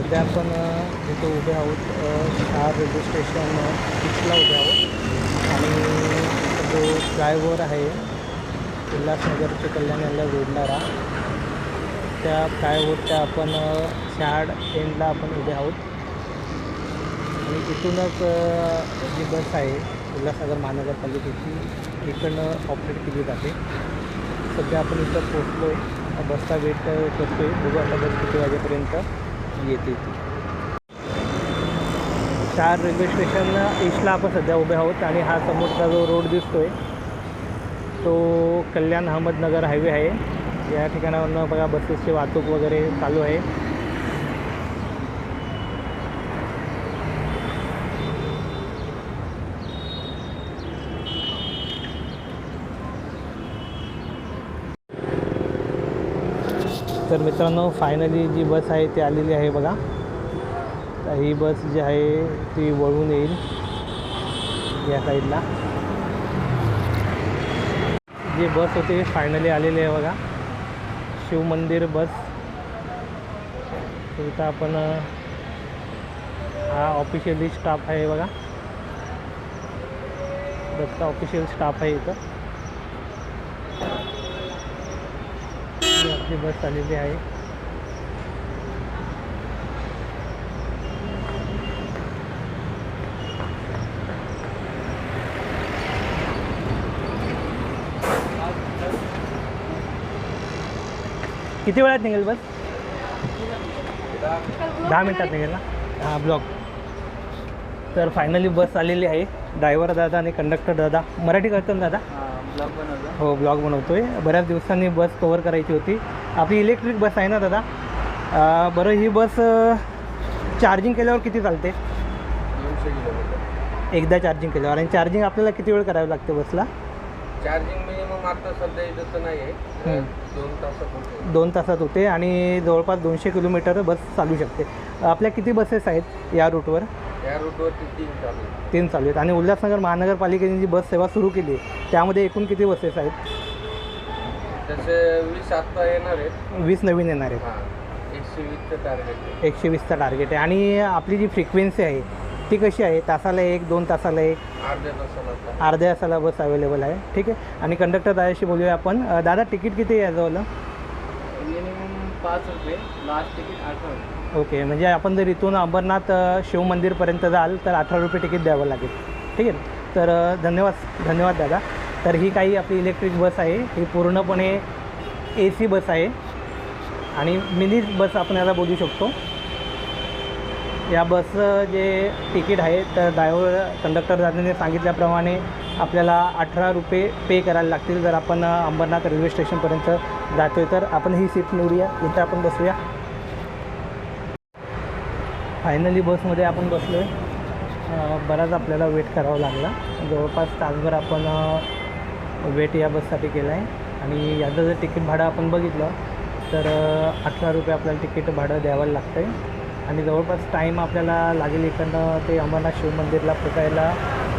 सध्या आपण इथे उभे आहोत चार रेल्वे स्टेशन फिक्सला उभे आहोत. आणि जो फ्लायओव्हर आहे उल्हासनगरचे कल्याण जोडणारा त्या फ्लायओव्हरच्या आपण शाड एंडला आपण उभे आहोत. आणि इथूनच जी बस आहे उल्हासनगर महानगरपालिकेची इकडनं ऑपरेट केली जाते. सध्या आपण इथं पोचलो आहे बसचा वेट करतो आहे बघू आता बस किती वाजेपर्यंत. येते ती चार रेल्वे स्टेशन ईस्टला आपण सध्या उभे आहोत आणि हा समोरचा जो रोड दिसतो आहे तो कल्याण अहमदनगर हायवे आहे. या ठिकाणावरनं बघा बसेसची वाहतूक वगैरे चालू आहे. तर मित्रांनो फायनली जी बस आहे ती आलेली आहे बघा. तर ही बस जी आहे ती वळून येईल या साईडला जी बस होती फायनली आलेली आहे बघा. शिवमंदिर बस. इथं आपण हा ऑफिशियली स्टाफ आहे बघा. बसचा ऑफिशियल स्टाफ आहे इथं. आपली बस आलेली आहे. किती वेळात निघेल बस? दहा मिनटात निघेल ना? हां ब्लॉक तर फायनली बस आलेली आहे. ड्रायव्हर दादा आणि कंडक्टर दादा. मराठी करतो ना दादा? हो ब्लॉग बनवतोय. बऱ्याच दिवसांनी बस कवर करायची होती. आपली इलेक्ट्रिक बस आहे ना दादा? बरं ही बस चार्जिंग केल्यावर किती चालते? एकदा चार्जिंग केल्यावर. आणि चार्जिंग आपल्याला किती वेळ करावी लागते बसला? चार्जिंग मिनिमम आता सध्या इथं नाही आहे. दोन तासात दोन तासात होते आणि जवळपास दोनशे किलोमीटर बस चालू शकते. आपल्या किती बसेस आहेत या रूटवर या रूटवरती तीन चालू आहे. तीन चालू आहेत. आणि उल्हासनगर महानगरपालिकेने जी बस सेवा सुरू केली आहे त्यामध्ये एकूण किती बसेस आहेत तसे वीस आत्ता येणार आहेत. वीस नवीन येणार आहेत. हां एकशे वीसचं टार्गेट आहे. एकशे वीसचा टार्गेट आहे. आणि आपली जी फ्रिक्वेन्सी आहे ती कशी आहे? तासाला एक दोन तासाला एक? अर्ध्या तासाला आता. अर्ध्या तासाला बस अवेलेबल आहे. ठीक आहे. आणि कंडक्टर दादाशी बोलूया आपण. अं, दादा तिकीट किती आहे याचं मिनिमम पाच रुपये लास्ट तिकीट रुपये. ओके म्हणजे आपण जर इथून अंबरनाथ शिव मंदिरपर्यंत जाल तर अठरा रुपये तिकीट द्यावं लागेल. ठीक आहे? तर धन्यवाद धन्यवाद दादा. तर ही काही आपली इलेक्ट्रिक बस आहे. ही पूर्णपणे ए सी बस आहे. आणि मिनी बस आपण याला बोलू शकतो. या बसचं जे तिकीट आहे तर ड्रायव्हर कंडक्टर दादाने सांगितल्याप्रमाणे आपल्याला अठरा रुपये पे करायला लागतील. जर आपण अंबरनाथ रेल्वे स्टेशनपर्यंत जातो आहे तर आपण ही सीट निवडूया. इथं आपण बसूया. फायनली बसमध्ये आपण बसलो आहे बराच आपल्याला वेट करावा लागला. जवळपास तासभर आपण वेट या बससाठी केला आहे आणि याचं जर तिकीट भाडं आपण बघितलं तर अठरा रुपये आपल्याला तिकीट भाडं द्यावं लागतं आहे आणि जवळपास टाईम आपल्याला लागेल इकडनं ते अमरनाथ शिव मंदिरला पोचायला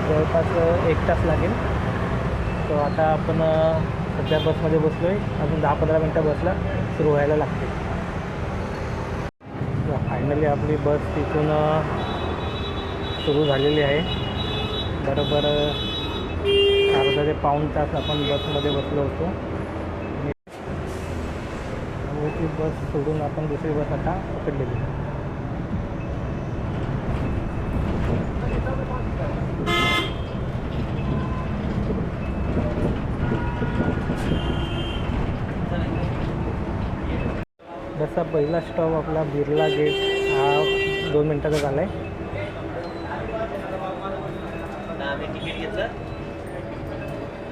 जवळपास एक तास लागेल. तो आता आपण सध्या बसमध्ये बसलो आहे अजून दहा पंधरा मिनटं बसला सुरू व्हायला लागते फायनली आपली बस तिथून सुरू झालेली आहे बरोबर अर्धा ते पाऊण तास आपण बसमध्ये बसलो होतो आणि ती बस सोडून आपण दुसरी बस आता पकडलेली आहे. पहिला स्टॉप आपला बिर्ला गेट दोन मिनटाचा झाला आहे.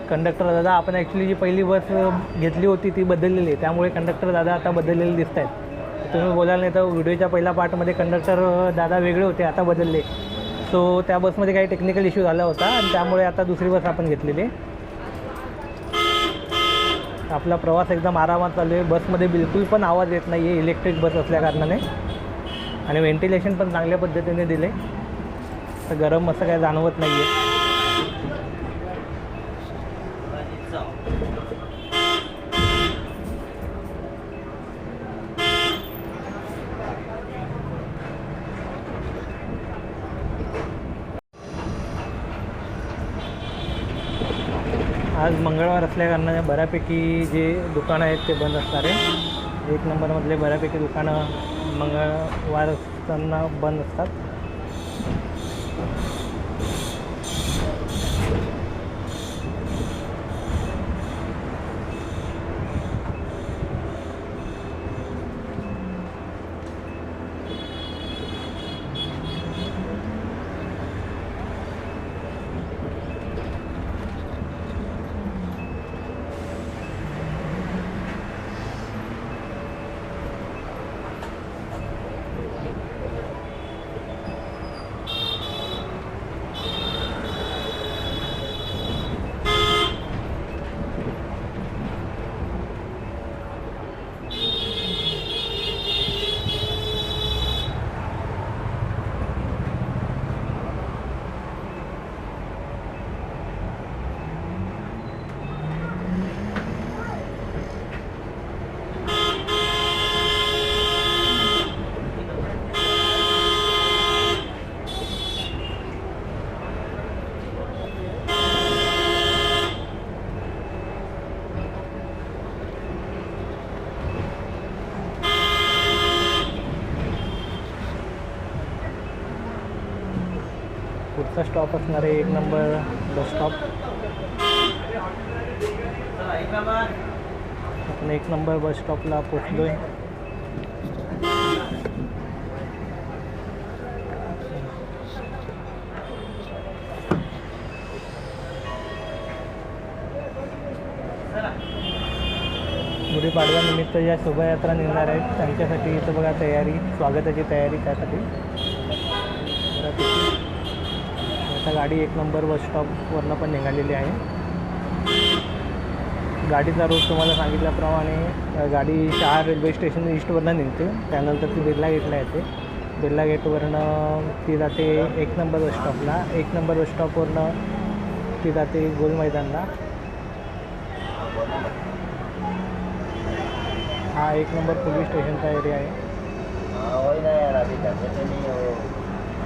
कंडक्टर दादा आपण ॲक्च्युली जी पहिली बस घेतली होती ती बदललेली आहे. त्यामुळे कंडक्टर दादा आता बदललेले दिसत आहेत तुम्ही बोलाल नाही तर व्हिडिओच्या पहिल्या पार्टमध्ये कंडक्टर दादा वेगळे होते आता बदलले. सो त्या बसमध्ये काही टेक्निकल इश्यू झाला होता आणि त्यामुळे आता दुसरी बस आपण घेतलेली आपला प्रवास एकदम आरामात चालू आहे. बसमध्ये बिलकुल पण आवाज येत नाही आहे इलेक्ट्रिक बस असल्या कारणाने. आणि व्हेंटिलेशन पण चांगल्या पद्धतीने दिले. तर गरम असं काय जाणवत नाही आहे आज मंगळवार असल्याकारणाने बऱ्यापैकी जे दुकानं आहेत ते बंद असणार आहे. एक नंबरमधले बऱ्यापैकी दुकानं मग असताना बंद असतात. पुढचा स्टॉप असणार आहे एक नंबर बस स्टॉप आपण एक नंबर बस स्टॉपला पोचलो आहे गुढीपाडव्यानिमित्त ज्या शोभायात्रा निघणार आहेत. त्यांच्यासाठी इथं बघा तयारी स्वागताची तयारी त्यासाठी. आता गाडी एक नंबर बस स्टॉपवरनं पण निघालेली आहे. गाडीचा रूट तुम्हाला सांगितल्याप्रमाणे गाडी शहा रेल्वे स्टेशन ईस्टवरनं निघते. त्यानंतर ती बिर्ला गेटला येते. बिर्ला गेटवरनं ती जाते एक नंबर बस स्टॉपला एक नंबर बस स्टॉपवरनं ती जाते गोल मैदानला. हा एक नंबर पोलीस स्टेशनचा एरिया आहे.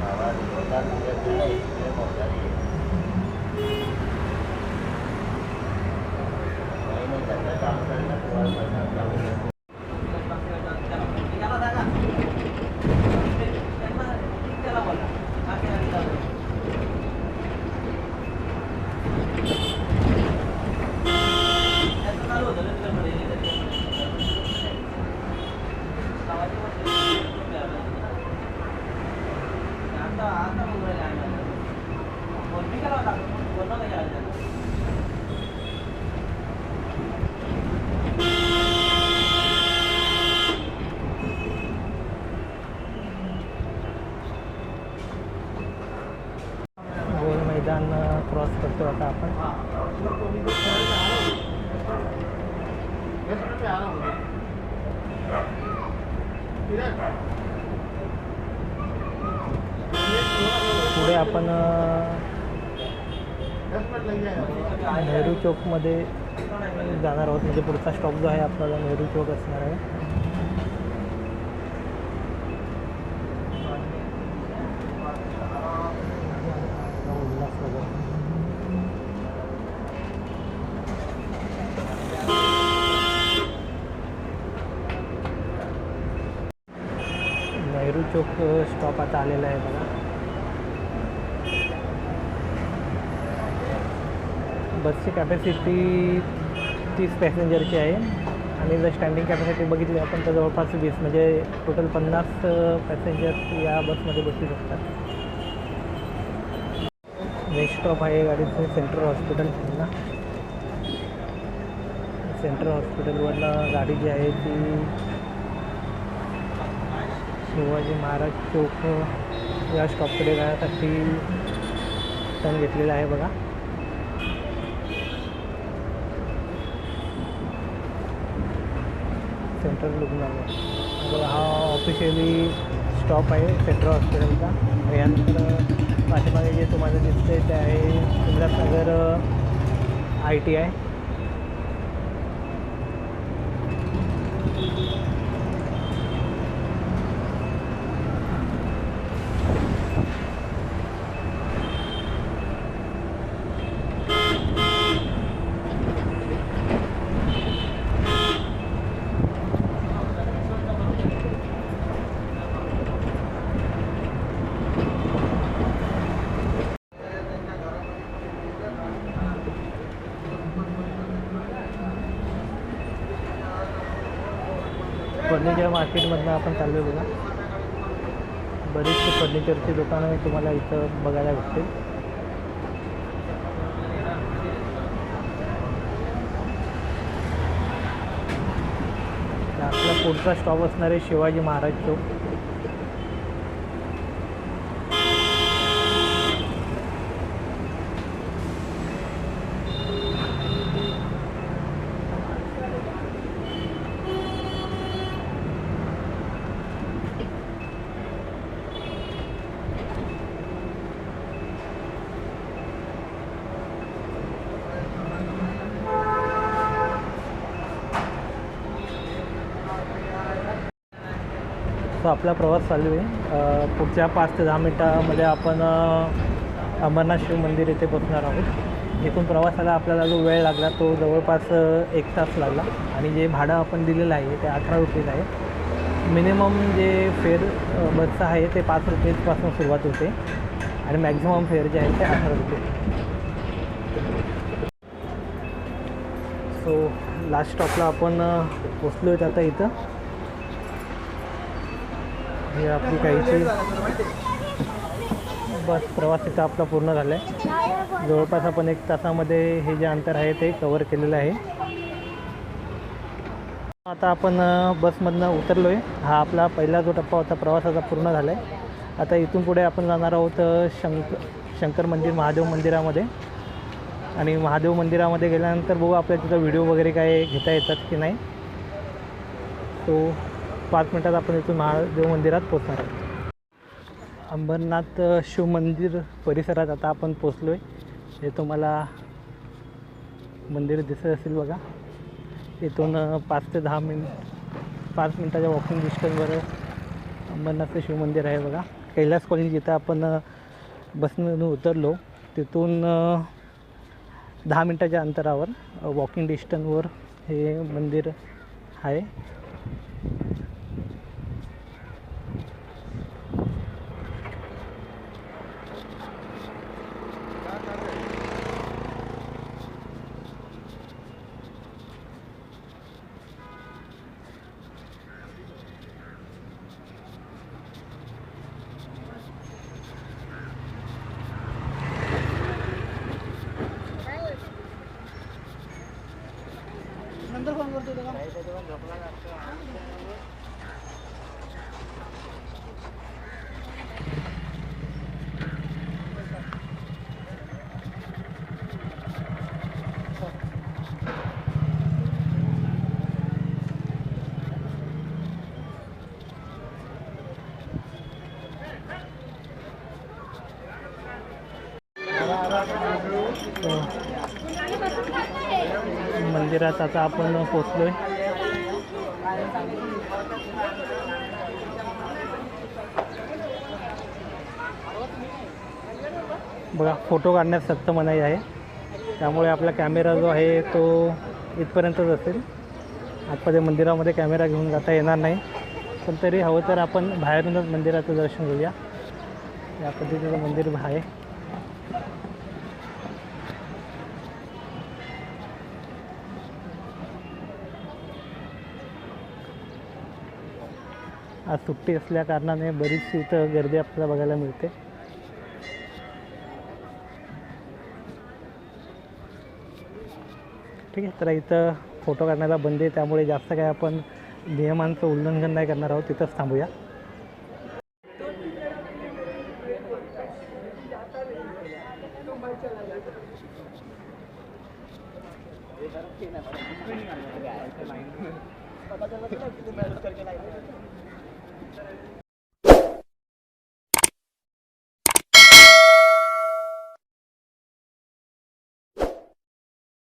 होय ना यार अभी तक तो नहीं हो हमारा दुकान मुझे सुना इसलिए मौका नहीं नहीं नहीं धंधा चालू करना तुम्हारा धंधा चालू करना गोल मैदान क्रॉस करतो आता आपण पुढे आपण नेहरू चौकमध्ये जाणार आहोत. म्हणजे पुढचा स्टॉप जो आहे आपला नेहरू चौक असणार आहे उल्हासनगर नेहरू चौक स्टॉप आता आलेला आहे बघा. बसची कॅपॅसिटी तीस पॅसेंजरची आहे. आणि जर स्टँडिंग कॅपॅसिटी बघितली आपण तर जवळपास वीस म्हणजे टोटल पन्नास पॅसेंजर्स या बसमध्ये बसू शकतात. नेक्स्ट स्टॉप आहे गाडीचं सेंट्रल हॉस्पिटल ना सेंट्रल हॉस्पिटलवरनं गाडी जी आहे ती शिवाजी महाराज चौक या स्टॉपकडे जाण्यासाठी टर्न घेतलेला आहे बघा. सेंट्रल रुग्णालय हा ऑफिशियली स्टॉप आहे सेंट्रल हॉस्पिटलचा यानंतर पाठीमागे जे तुम्हाला दिसते ते आहे Ulhasnagar I T I furniture मार्केटमधनं आपण चाललो आहे बघा. बरीचशी फर्निचरची दुकानं तुम्हाला इथं बघायला भेटतील. आपला पुढचा स्टॉप असणार आहे शिवाजी महाराज चौक. तो आपला प्रवास चालू आहे. पुढच्या पाच ते दहा मिनटामध्ये आपण अमरनाथ शिव मंदिर येथे पोचणार आहोत. इथून प्रवासाला आपल्याला जो वेळ लागला तो जवळपास एक तास लागला. आणि जे भाडं आपण दिलेलं आहे ते अठरा रुपये आहे. मिनिमम जे फेअर बसचं आहे ते पाच रुपयेपासून सुरुवात होते. आणि मॅक्झिमम फेअर जे आहे ते अठरा रुपये. सो लास्ट स्टॉपला आपण पोचलो आहेत आता इथं. हे आपली काहीची बस प्रवास इथं आपला पूर्ण झाला आहे जवळपास आपण एक तासामध्ये हे जे अंतर आहे ते कवर केलेलं आहे. आता आपण बसमधनं उतरलो आहे हा आपला पहिला जो टप्पा होता प्रवासाचा पूर्ण झाला आहे आता इथून पुढे आपण जाणार आहोत शंक शंकर मंदिर महादेव मंदिरामध्ये. आणि महादेव मंदिरामध्ये गेल्यानंतर बघू आपल्या तिथं व्हिडिओ वगैरे काय घेता येतात की नाही. तो पाच मिनटात आपण इथून महादेव मंदिरात पोचणार आहोत. अंबरनाथ शिवमंदिर परिसरात आता आपण पोचलो आहे हे तुम्हाला मंदिर दिसत असेल बघा. इथून पाच ते दहा मिनिट पाच मिनटाच्या वॉकिंग डिस्टन्सवर अंबरनाथचं शिवमंदिर आहे बघा. कैलास कॉलेज जिथं आपण बसमधून उतरलो तिथून दहा मिनटाच्या अंतरावर वॉकिंग डिस्टन्सवर हे मंदिर आहे. मंदिरात आता आपण पोचलोय बघा फोटो काढण्यात सक्त मनाई आहे. त्यामुळे आपला कॅमेरा जो आहे तो इथपर्यंतच असेल. आतमध्ये मंदिरामध्ये कॅमेरा घेऊन जाता येणार नाही. पण तरी हवं तर आपण बाहेरूनच मंदिराचं दर्शन घेऊया. या पद्धतीचं मंदिर आहे. आज सुट्टी असल्या कारणाने बरीचशी इथं गर्दी आपल्याला बघायला मिळते. ठीक आहे तर इथं फोटो काढण्याला बंदी आहे त्यामुळे जास्त काय आपण नियमांचं उल्लंघन नाही करणार आहोत. तिथंच थांबूया.